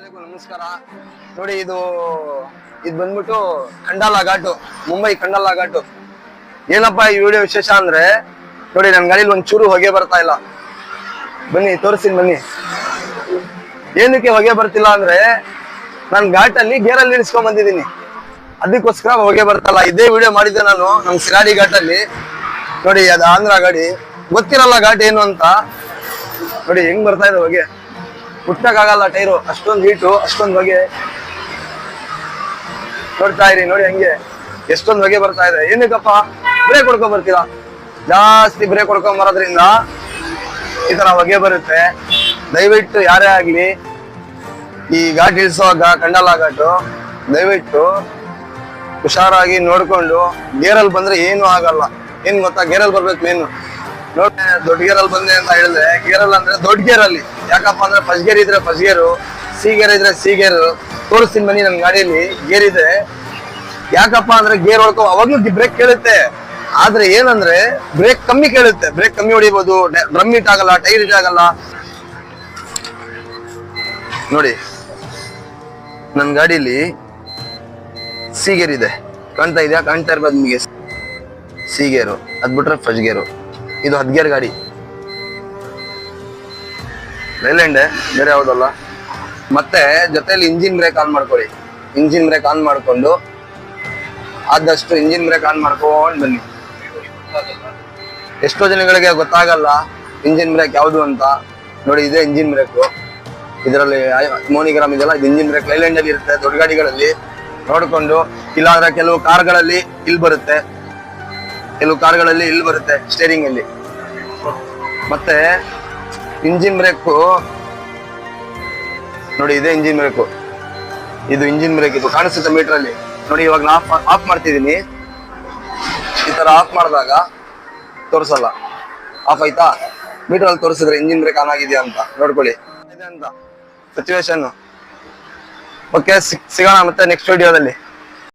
ನಮಸ್ಕಾರ. ನೋಡಿ, ಇದು ಇದು ಬಂದ್ಬಿಟ್ಟು ಖಂಡಾಲ ಘಾಟು, ಮುಂಬೈ ಖಂಡಾಲ ಘಾಟು. ಏನಪ್ಪಾ ಈ ವಿಡಿಯೋ ವಿಶೇಷ ಅಂದ್ರೆ, ನೋಡಿ ನನ್ನ ಗಾಡಿಲಿ ಒಂದ್ ಚೂರು ಹೊಗೆ ಬರ್ತಾ ಇಲ್ಲ. ಬನ್ನಿ, ತೋರಿಸ್ತೀನಿ ಬನ್ನಿ. ಏನಕ್ಕೆ ಹೊಗೆ ಬರ್ತಿಲ್ಲ ಅಂದ್ರೆ, ನಾನು ಘಾಟಲ್ಲಿ ಗೇರಲ್ಲಿ ಇಳಿಸ್ಕೊಂಡ್ ಬಂದಿದ್ದೀನಿ. ಅದಕ್ಕೋಸ್ಕರ ಹೊಗೆ ಬರ್ತಲ್ಲ ಇದೇ ವಿಡಿಯೋ ಮಾಡಿದ್ದೆ ನಾನು, ನಮ್ ಸಿರಾಡಿ ಘಾಟಲ್ಲಿ. ನೋಡಿ, ಅದು ಆಂಧ್ರ ಗಾಡಿ. ಗೊತ್ತಿರಲ್ಲ ಘಾಟ್ ಏನು ಅಂತ. ನೋಡಿ, ಹೆಂಗ್ ಬರ್ತಾ ಇದೆ ಹೊಗೆ? ಮುಟ್ಟಕ್ಕಾಗಲ್ಲ ಟೈರು. ಅಷ್ಟೊಂದು ಹೀಟು ಅಷ್ಟೊಂದು ಹೊಗೆ. ನೋಡ್ತಾ ಇರಿ, ನೋಡಿ ಹಂಗೆ. ಎಷ್ಟೊಂದು ಹೊಗೆ ಬರ್ತಾ ಇದೆ. ಏನಕ್ಕಪ್ಪ? ಬ್ರೇಕ್ ಹೊಡ್ಕೊಂಡ್ ಬರ್ತೀರಾ? ಜಾಸ್ತಿ ಬ್ರೇಕ್ ಹೊಡ್ಕೊಂಡ್ ಬರೋದ್ರಿಂದ ಈ ತರ ಹೊಗೆ ಬರುತ್ತೆ. ದಯವಿಟ್ಟು ಯಾರೇ ಆಗ್ಲಿ, ಈ ಘಾಟ್ ಇಳಿಸುವಾಗ ಕಂಡಲ ಘಾಟು ದಯವಿಟ್ಟು ಹುಷಾರಾಗಿ ನೋಡ್ಕೊಂಡು ಗೇರಲ್ಲಿ ಬಂದ್ರೆ ಏನು ಆಗಲ್ಲ. ಏನ್ ಗೊತ್ತಾ? ಗೇರಲ್ಲಿ ಬರ್ಬೇಕು ಮೇನು ನೋಡಿ ದೊಡ್ಡ ಗೇರಲ್ಲಿ ಬಂದೆ ಅಂತ ಹೇಳಿದ್ರೆ ಗೇರಲ್ಲಿ ಅಂದ್ರೆ ದೊಡ್ಡ ಗೇರಲ್ಲಿ. ಯಾಕಪ್ಪ ಅಂದ್ರೆ ಫಸ್ಟ್ ಗೇರ್ ಇದ್ರೆ ಫಸ್ಟ್ ಗೇರು ಸಿ ಗೇರ್ ಇದ್ರೆ ಸಿ ಗೇರು ತೋರಿಸ್ತೀನಿ ಬನ್ನಿ ನನ್ನ ಗಾಡಿಯಲ್ಲಿ ಗೇರ್ ಇದೆ. ಯಾಕಪ್ಪ ಅಂದ್ರೆ ಗೇರ್ ಹೊಡ್ಕೊ ಅವಾಗ್ಲೂ ಬ್ರೇಕ್ ಕೇಳುತ್ತೆ. ಆದ್ರೆ ಏನಂದ್ರೆ ಬ್ರೇಕ್ ಕಮ್ಮಿ ಕೇಳುತ್ತೆ. ಬ್ರೇಕ್ ಕಮ್ಮಿ ಹೊಡಿಬಹುದು ಡ್ರಮ್ ಇಟ್ ಆಗಲ್ಲ ಟೈರ್ ಇಟ್ ಆಗಲ್ಲ. ನೋಡಿ ನನ್ನ ಗಾಡಿಲಿ ಸಿ ಗೇರ್ ಇದೆ. ಕಾಣ್ತಾ ಇದೆಯಾ? ಕಾಣ್ತಾ ಇರ್ಬೋದು ನಿಮಗೆ. ಸಿ ಗೇರು ಅದ್ ಬಿಟ್ರೆ ಫಸ್ಟ್ ಗೇರು ಇದು ಹದ್ಗೇರ್ ಗಾಡಿ. ಲೈಲ್ಯಾಂಡೆ ಬೇರೆ ಯಾವುದಲ್ಲ? ಮತ್ತೆ ಜೊತೆಯಲ್ಲಿ ಇಂಜಿನ್ ಬ್ರೇಕ್ ಆನ್ ಮಾಡ್ಕೊಳ್ಳಿ. ಇಂಜಿನ್ ಬ್ರೇಕ್ ಆನ್ ಮಾಡಿಕೊಂಡು ಆದಷ್ಟು ಇಂಜಿನ್ ಬ್ರೇಕ್ ಆನ್ ಮಾಡ್ಕೊಂಡು ಬನ್ನಿ. ಎಷ್ಟೋ ಜನಗಳಿಗೆ ಗೊತ್ತಾಗಲ್ಲ ಇಂಜಿನ್ ಬ್ರೇಕ್ ಯಾವುದು ಅಂತ. ನೋಡಿ, ಇದೆ ಇಂಜಿನ್ ಬ್ರೇಕು ಇದರಲ್ಲಿ ಮೋನಿಗ್ರಾಮ್ ಇದೆಲ್ಲ ಇದು ಇಂಜಿನ್ ಬ್ರೇಕ್ ಲೈಲ್ಯಾಂಡ್ ಅಲ್ಲಿ ಇರುತ್ತೆ, ದೊಡ್ಡ ಗಾಡಿಗಳಲ್ಲಿ. ನೋಡಿಕೊಂಡು, ಇಲ್ಲಾಂದ್ರೆ ಕೆಲವು ಕಾರ್ಗಳಲ್ಲಿ ಇಲ್ಲಿ ಬರುತ್ತೆ. ಕೆಲವು ಕಾರ್ಗಳಲ್ಲಿ ಇಲ್ಲಿ ಬರುತ್ತೆ ಸ್ಟೇರಿಂಗ್ ಅಲ್ಲಿ. ಮತ್ತೆ ಇಂಜಿನ್ ಬ್ರೇಕು. ನೋಡಿ, ಇದೆ ಇಂಜಿನ್ ಬ್ರೇಕು. ಇದು ಇಂಜಿನ್ ಬ್ರೇಕ್, ಇದು ಕಾಣಿಸುತ್ತೆ ಮೀಟರ್ ಅಲ್ಲಿ ನೋಡಿ, ಇವಾಗ ನಾ ಆಫ್ ಮಾಡ್ತಿದ್ದೀನಿ. ಈ ತರ ಆಫ್ ಮಾಡಿದಾಗ ತೋರಿಸಲ್ಲ. ಆಫ್ ಆಯ್ತಾ? ಮೀಟರ್ ಅಲ್ಲಿ ತೋರಿಸಿದ್ರೆ ಇಂಜಿನ್ ಬ್ರೇಕ್ ಆನ್ ಆಗಿದೆಯಾ ಅಂತ. ನೋಡ್ಕೊಳ್ಳಿ. ಇದೆ ಅಂತ. ಸಿಚುವೇಶನ್ ಓಕೆ ಸಿಗೋಣ ಮತ್ತೆ ನೆಕ್ಸ್ಟ್ ವಿಡಿಯೋದಲ್ಲಿ